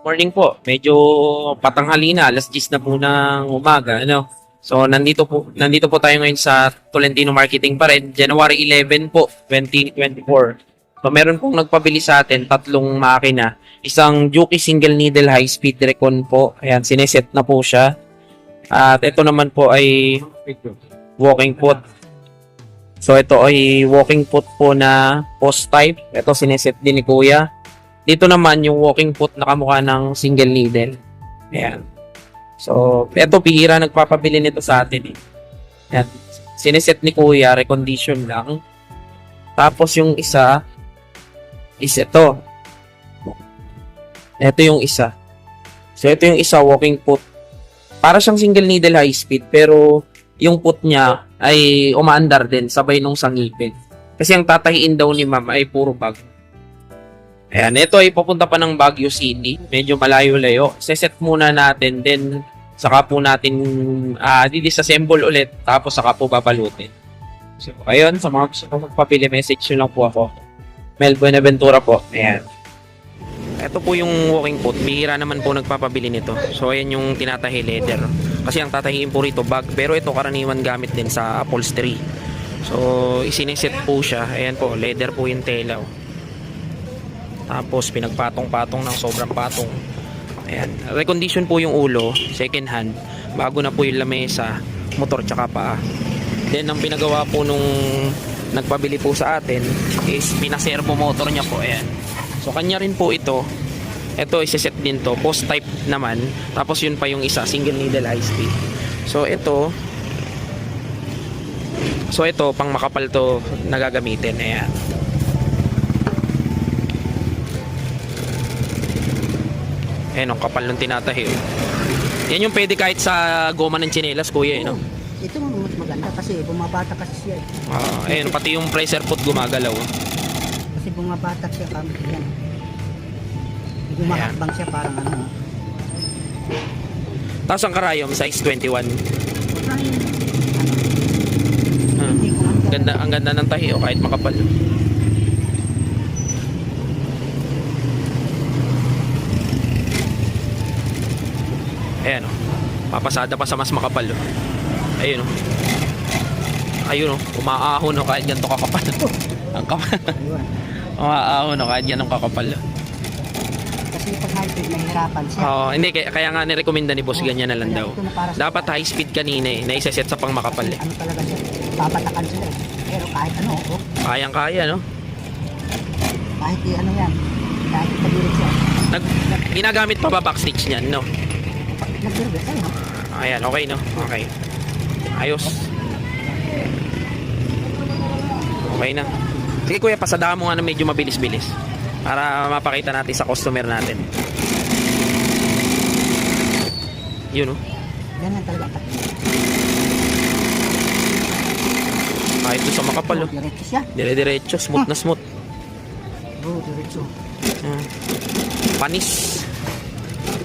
Morning po. Medyo patanghali na, alas 10 na po ng umaga, ano. So nandito po nandito po tayo ngayon sa Tolentino Marketing pa rin, January 11 po, 2024. So meron pong nagpabili sa atin tatlong makina, isang Juki single needle high speed recon po. Ayan, sineset na po siya. At ito naman po ay walking foot. So ito ay walking foot po na post type. Ito sineset din ni Kuya. Dito naman yung walking foot na kamukha ng single needle. Ayan. So, eto bihira nagpapabili nito sa atin eh. Ayan. Sineset ni Kuya, recondition lang. Tapos yung isa is ito. Ito yung isa. So, ito yung isa, walking foot. Para siyang single needle high speed, pero yung foot niya ay umaandar din, sabay nung sangipin. Kasi ang tatahiin daw ni ma'am ay puro bag. Ayan, ito ay papunta pa ng Baguio City. Medyo malayo-layo. Seset muna natin, then saka po natin uh, disassemble ulit, tapos saka po babalutin. So, ayun, sa mga gusto ko magpapili, message nyo lang po ako. Mel Buenaventura po. Ayan. Ito po yung walking foot. Bihira naman po nagpapabili nito. So, ayan yung tinatahi leather. Kasi ang tatahiin po rito bag. Pero ito karaniwan gamit din sa upholstery. So, isiniset po siya. Ayan po, leather po yung tela. oh. Tapos pinagpatong-patong ng sobrang patong. Ayan. Recondition po yung ulo, second hand. Bago na po yung lamesa, motor tsaka paa. Then ang pinagawa po nung nagpabili po sa atin is pinaservo motor niya po. Ayan. So kanya rin po ito. Ito isa-set din to, post type naman. Tapos yun pa yung isa, single needle high speed. So ito So ito pang makapal to nagagamitin. Ayan. Ayan, ang kapal ng tinatahi. oh. Yan yung pwede kahit sa goma ng tsinelas, kuya, eh, no? Ito mas maganda kasi bumabata kasi siya eh. Ah, ayun, pati yung pressure foot gumagalaw. oh. Kasi bumabata siya kami yan. Gumahakbang siya parang ano. Tapos ang karayom, size 21. Parang, ano, Ah, ganda, ang ganda ng tahi, oh, kahit makapal. Ayan, oh. Papasada pa sa mas makapal, oh. Ayun, oh. Ayun, oh. Umaahon, oh, kahit ganito kakapal. ang kapal. Umaahon, oh, kahit ganito kakapal. oh. Kasi pag hybrid nahihirapan siya. Oo, hindi kaya, kaya nga nirekomenda ni boss ganyan na lang daw. Dapat high speed kanina eh, na isa-set sa pang makapal eh. Ano talaga siya. Babatakan sila eh. Pero kahit ano, oh, Kayang kaya no? kahit ano yan. Kahit pagilit siya. Nag, ginagamit pa ba backstitch niyan no? Ayan, okay no? Okay. Ayos. Okay na. Sige kuya, pasadahan mo nga na medyo mabilis-bilis. Para mapakita natin sa customer natin. Yun no? Ganyan talaga. Kahit doon sa makapal oh. Diretso siya. Dire-diretso, smooth na smooth. Oo, diretso. Ayan. Panis.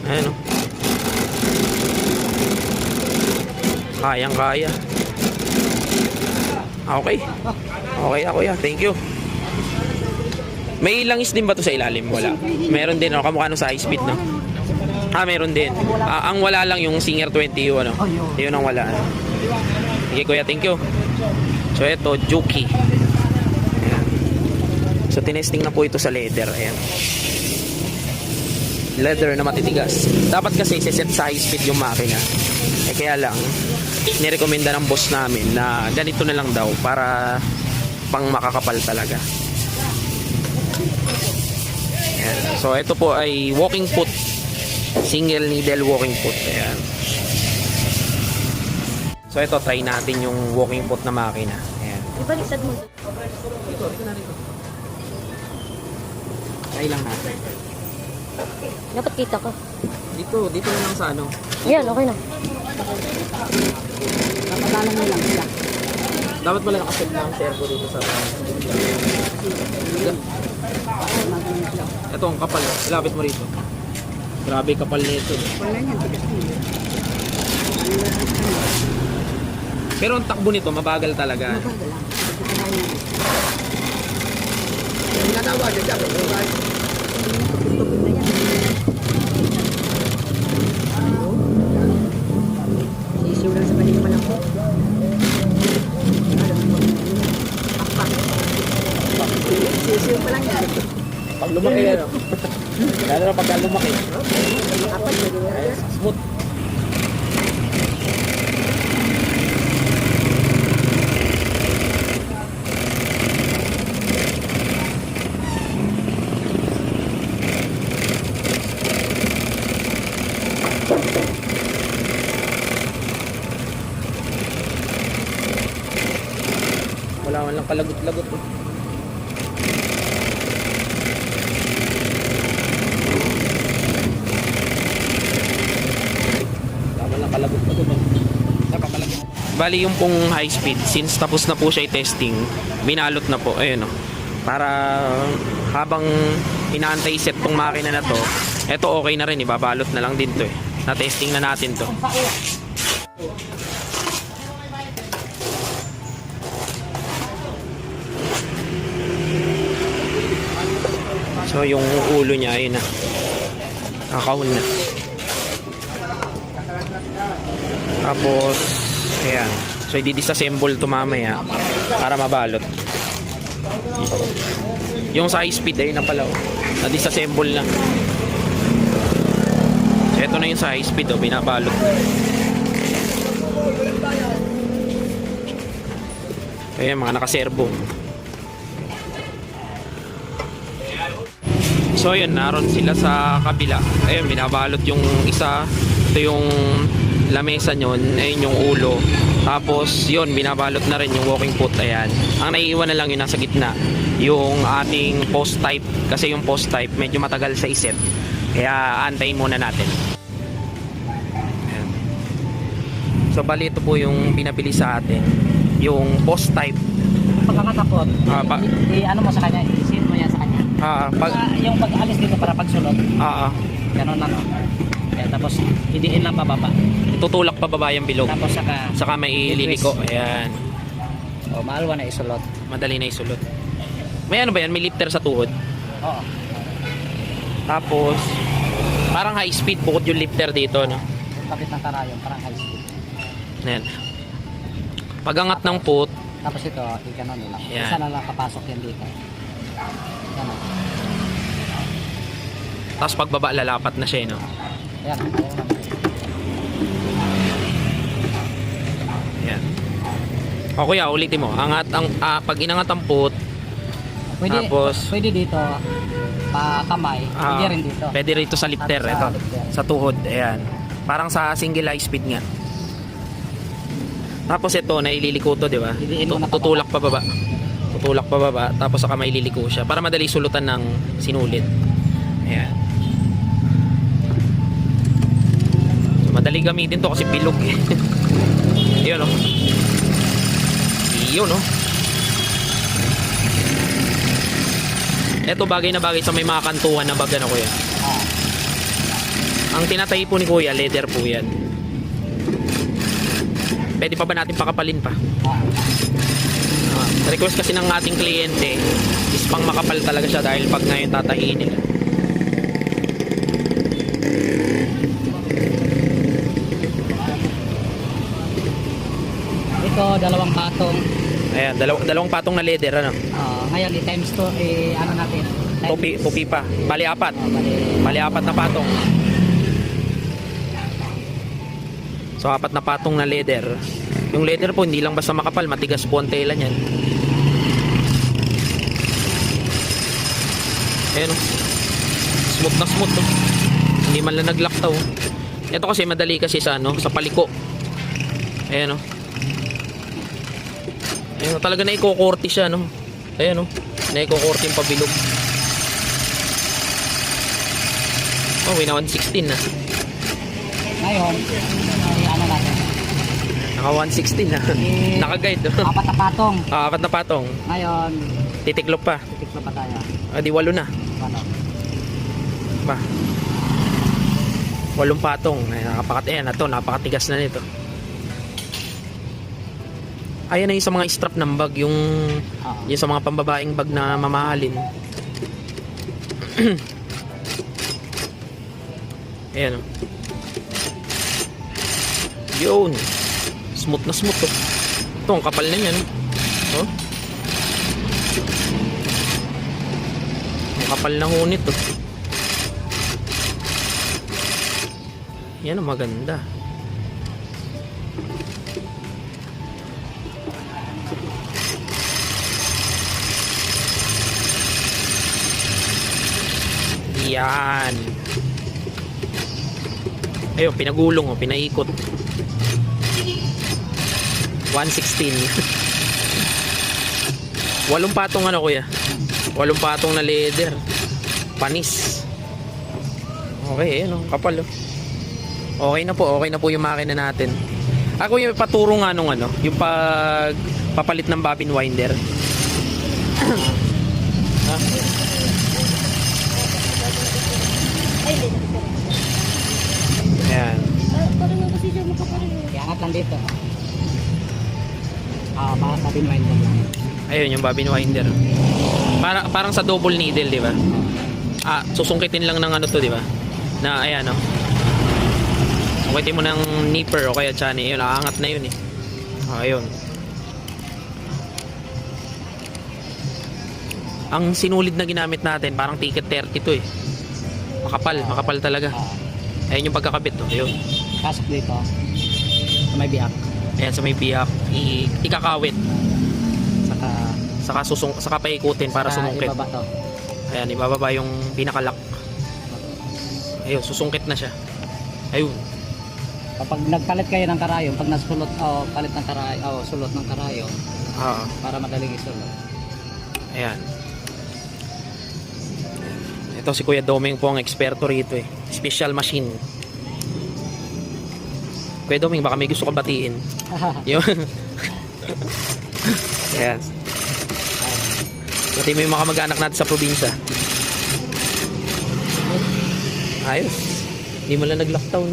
Ayan o. Kayang kaya. Ah, Okay. Okay ako ya. Thank you. May langis din ba to sa ilalim? Wala. Meron din. Ano, kamukha nung sa high speed, no? Ah, meron din. Ah, ang wala lang yung Singer 20 yung ano. Yun. Yun ang wala. Sige kuya, thank you. So ito, Juki. So tinesting na po ito sa leather. Ayan. Leather na matitigas. Dapat kasi set sa high speed yung makina. Eh kaya lang, nirekomenda ng boss namin na ganito na lang daw para pang makakapal talaga. Ayan. So ito po ay walking foot. Single needle walking foot. Ayan. So ito, try natin yung walking foot na makina. Ayan. Ibaliktad mo. Try lang natin. Dapat kita ka. Dito, dito na lang sa ano. Yan, okay na. Napagalan mo lang siya. Dapat wala nakaset na ang servo dito sa Ito ang kapal. Lapit mo rito. Grabe kapal nito. Wala yan, tigas. Pero ang takbo nito, mabagal talaga. Mabagal lang. Sisiyo pa lang yan. Pag lumaki, ano? Lalo na pagka lumaki. Apat, smooth. Wala man lang kalagot-lagot. eh. Man lang kalagot-lagot. eh. Napakalagot. Bali yung pong high speed, since tapos na po siya i-testing, binalot na po, ayun o. Para habang inaantay set tong makina na to, eto okay na rin, ibabalot na lang din to eh. Na-testing na natin to. So yung ulo niya ayun na. Nakakahon na. Tapos ayan. So i-disassemble to mamaya para mabalot. Yung sa high speed ayun na pala. oh. Na-disassemble na. So ito na yung sa high speed oh, binabalot. Ayan mga nakaservo. So ayun, naroon sila sa kabila. Ayun, binabalot yung isa. Ito yung lamesa nyon. Ayun yung ulo. Tapos yun, binabalot na rin yung walking foot. Ayan. Ang naiiwan na lang yung nasa gitna. Yung ating post type. Kasi yung post type medyo matagal sa iset. Kaya antayin muna natin. Ayan. So bali ito po yung pinabili sa atin. Yung post type. Pagkakatakot, Ah, pa- i, i- ano mo sa kanya, isin mo yan sa kanya. Ah, pag, Ah, yung pag-alis dito para pagsulot, ah. ganun lang. Kaya tapos, hidiin lang pababa. tutulak pa baba yung bilog. Tapos saka, Saka may ililiko. Ayan. oh, maalwa na isulot. Madali na isulot. May ano ba yan? May lifter sa tuhod. Oo. Tapos, parang high speed bukod yung lifter dito, no? Kapit ng karayon, parang high speed. Ayan. Pagangat ng foot, Tapos ito, i-ganon nila. Yan. Isa na lang papasok yan dito. Ganon. Tapos pagbaba lalapat na siya, eh, no? Ayan. Ayan. O kuya, ulitin mo. Angat ang, ah, pag inangat ang foot, Pwede, Tapos- pwede dito, pa kamay, ah, pwede rin dito. pwede rito sa lifter. At sa Ito, lifter. sa tuhod. Ayan. Parang sa single high speed nga. Tapos ito, naililiko to, di ba? Hidiin mo Tu- na pababa. Tutulak pa baba. Tutulak pa baba, tapos saka maililiko siya. Para madali sulutan ng sinulid. Ayan. Madali gamitin to kasi bilog eh. Yun o. Yun o. Ito bagay na bagay sa may mga kantuhan na baga na kuya. Ah, Ang tinatay po ni kuya, leather po yan. Pwede pa ba natin pakapalin pa? Ah, request kasi ng ating kliyente is pang makapal talaga siya dahil pag ngayon tatahiin nila. Ito, dalawang patong. Ayan, dalaw- dalawang patong na leather ano. Ah, ngayon, i-times to, eh, ano natin? Times- Tupi, tupi pa. Bali apat. Ah, bali. Bali apat na patong. So apat na patong na leather. Yung leather po hindi lang basta makapal, matigas po ang tela niyan. Ayan o. Smooth na smooth o. Hindi man lang naglaktaw. Ito kasi madali kasi sa ano, sa paliko. Ayan o. Ayan o, talaga na ikukorti siya no. Ayan o. Naikukorti yung pabilog. Oh, wina 116 na. Ngayon, ay, ano natin? Naka 116 na. Eh, Naka-guide. no? Apat na patong. Ah, apat na patong. Ngayon, Titiklop pa. titiklo pa tayo. Ah, di walo na. Ano? Ba. Walong patong. Ay, nakapakat. Ayan, ito. Napakatigas na nito. Ayan na yung sa mga strap ng bag. Yung, Ah. yung sa mga pambabaeng bag na mamahalin. Ayan. Yun. Smooth na smooth to. Ito, ang kapal na yan. Oh. Ang Kapal na hunit oh. Yan ang maganda. Yan. Ayun, pinagulong oh, pinaikot. 116. Walong patong ano kuya? Walong patong na leather. Panis. Okay, ano, kapal oh. Okay na po, okay na po yung makina natin. Ako yung paturo nga nung ano, yung pag papalit ng bobbin winder. Lang dito. Ah, para sa pinwind lang. Ayun yung bobbin winder. Para, parang sa double needle, di ba? Ah, susungkitin lang ng ano to, di ba? Na, ayan, oh. Sungkitin mo ng nipper o kaya chani. Ayun, nakaangat na yun, eh. Oh, ayun. Ang sinulid na ginamit natin, parang ticket 30 to, eh. Makapal, makapal talaga. Ah, Ayun yung pagkakabit, oh. Ayun. pasok dito. Sa may biyak. Ayan, sa may biyak. I- ikakawit. Saka, Saka, susung saka paikutin para saka sumungkit. ibaba to. Ayan, ibababa yung pinakalak. Ayun, susungkit na siya. Ayun. Kapag nagpalit kayo ng karayom, pag nasulot, oh, palit ng karayom, oh, sulot ng karayom, Ah, para madaling isulot. ayan. Ito si Kuya Doming po ang eksperto rito eh. Special machine. Kuya Doming, baka may gusto ka batiin. Yun. yes. Pati mo yung mga kamag-anak natin sa probinsya. Ayos. Hindi mo lang nag-lockdown.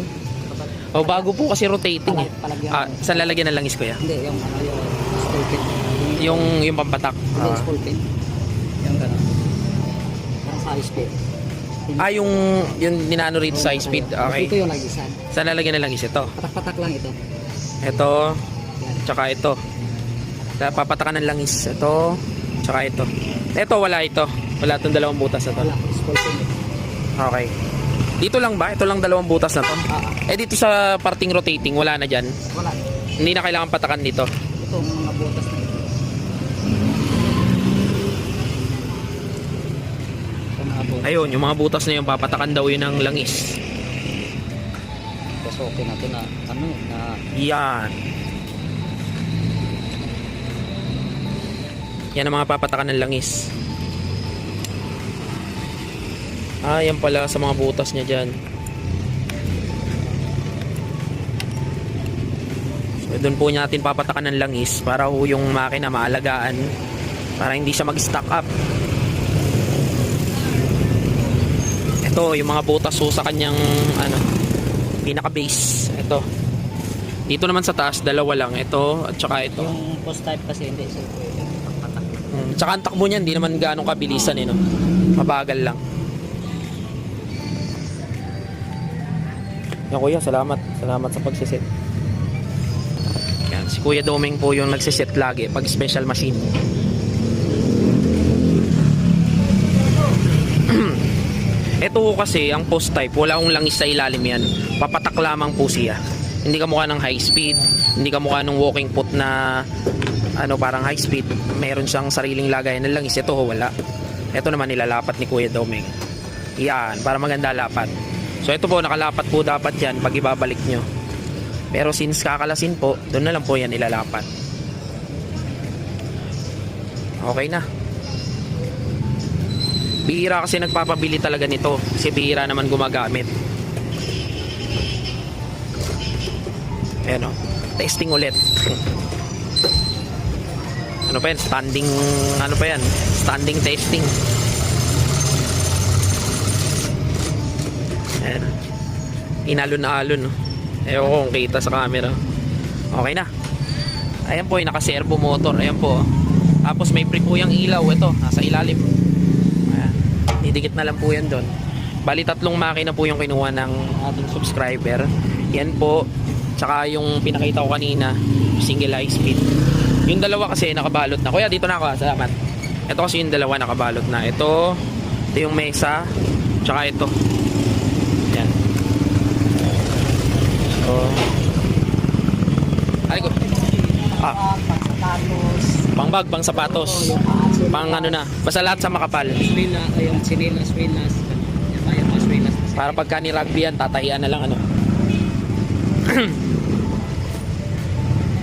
O, bago po kasi rotating eh. Ah, saan lalagyan ng langis kuya? Hindi, yung ano, yung spool pin. Yung, yung pampatak. Hindi, Ah. spool pin. Yung gano'n. Yung size pin. Ah, yung, yung ninano rito sa high speed. Ito Okay. yung nagisan. Saan lalagyan ng langis? Ito. Patak-patak lang ito. Ito. Tsaka ito. Sa papatakan ng langis. Ito. Tsaka ito. Ito, wala ito. Wala itong dalawang butas na to. Wala. Okay. Dito lang ba? Ito lang dalawang butas na to. Ah, ah, Eh, dito sa parting rotating, wala na dyan. wala. Hindi na kailangan patakan dito. Ito, mga butas na ito. Ito mga butas. Ayun, yung mga butas na yun, papatakan daw yun ng langis. Tapos okay na ano, na Yan. Yan ang mga papatakan ng langis. Ah, yan pala sa mga butas niya dyan. So, doon po natin papatakan ng langis para ho yung makina maalagaan para hindi siya mag-stack up. Ito, yung mga butas ho sa kanyang ano, pinaka-base. Ito. Dito naman sa taas, dalawa lang. Ito at saka ito. yung post type kasi hindi so pwede patak. Mm, tsaka ang takbo niyan, hindi naman gaano kabilisan eh, no? Mabagal lang. Yan kuya, salamat. Salamat sa pagsiset. Yan, si Kuya Doming po yung nagsiset lagi pag special machine. Ito kasi, ang post type, wala akong langis sa ilalim yan. Papatak lamang po siya. Hindi ka mukha ng high speed, hindi ka mukha ng walking foot na ano parang high speed. Meron siyang sariling lagayan ng langis. Ito ho, wala. Ito naman nilalapat ni Kuya Doming. Yan, para maganda lapat. So ito po, nakalapat po dapat yan pag ibabalik nyo. Pero since kakalasin po, doon na lang po yan ilalapat. Okay na. Bihira kasi nagpapabili talaga nito. Kasi bihira naman gumagamit. Ayan o. Testing ulit. ano pa yan? Standing, ano pa yan? Standing testing. Ayan. Inalon na alon. Ewan ko kung kita sa camera. Okay na. Ayan po, yung naka-servo motor. Ayan po. Tapos may pre po yung ilaw. Ito, nasa ilalim. Ayan. Didikit na lang po yan doon. Bali tatlong makina po yung kinuha ng ating subscriber. Yan po. Tsaka yung pinakita ko kanina, single high speed. Yung dalawa kasi nakabalot na. Kuya, dito na ako. ah. Salamat. Ito kasi yung dalawa nakabalot na. Ito, Ito yung mesa. Tsaka ito. Yan. So, ay ko. Ah, Pagsapatos. pang bag, pang sapatos. Pang ano na. Basta lahat sa makapal. Swila, yung sinilas, swilas. Yung mga swilas? Para pagka ni rugby yan, tatahian na lang ano.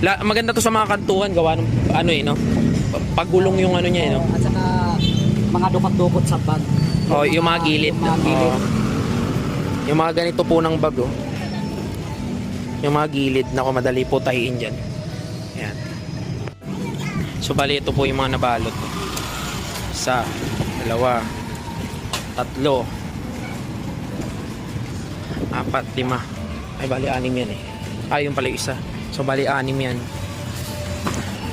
La, maganda to sa mga kantuhan gawa ng ano eh no. Pagulong yung ano niya eh no. At saka mga dukot-dukot sa bag. Oh, yung mga gilid. Yung mga gilid. Oo. yung mga ganito po ng bag oh. Yung mga gilid na madali po tahiin dyan. Ayan. So bali ito po yung mga nabalot. Isa, dalawa, tatlo, apat, lima. Ay bali anim yan eh. Ay yung pala isa. So bali anim yan.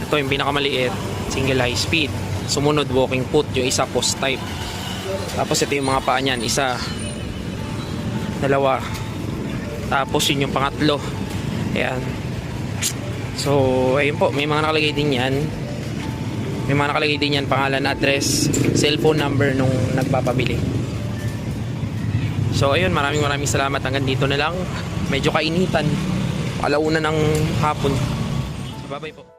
Ito yung pinakamaliit. Single high speed. Sumunod walking foot. Yung isa post type. Tapos ito yung mga paa niyan. Isa, dalawa. Tapos yun yung pangatlo. Ayan. So, ayun po. May mga nakalagay din yan. May mga nakalagay din yan. Pangalan, address, cellphone number nung nagpapabili. So, ayun. Maraming maraming salamat. Hanggang dito na lang. Medyo kainitan. Alauna ng hapon. So, bye-bye po.